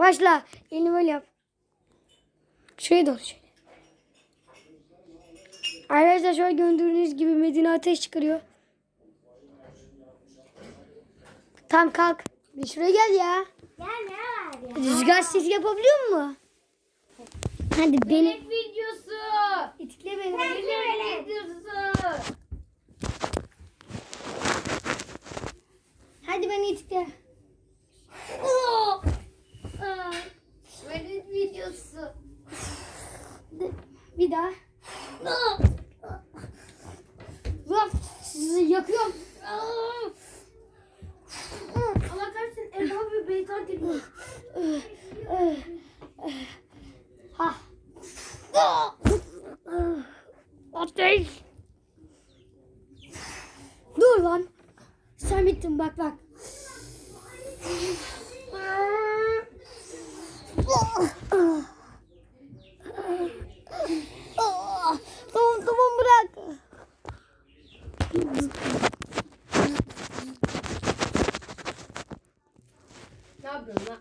Başla. Elini böyle yap. Şuraya doğru şöyle. Arkadaşlar şöyle gördüğünüz gibi Medine ateş çıkarıyor. Tam kalk. Bir şuraya gel ya. Ya ne var ya? Rüzgar sesi yapabiliyor mu? Hadi beni videosu. itikle beni. Böyle. videosu. Hadi beni itikle. Bir daha. Sizi yakıyorum. Allah kahretsin Erdem abi beytan gibi. Ha. Ateş. Dur lan. Sen bittin bak bak. Ne yapıyorsun lan?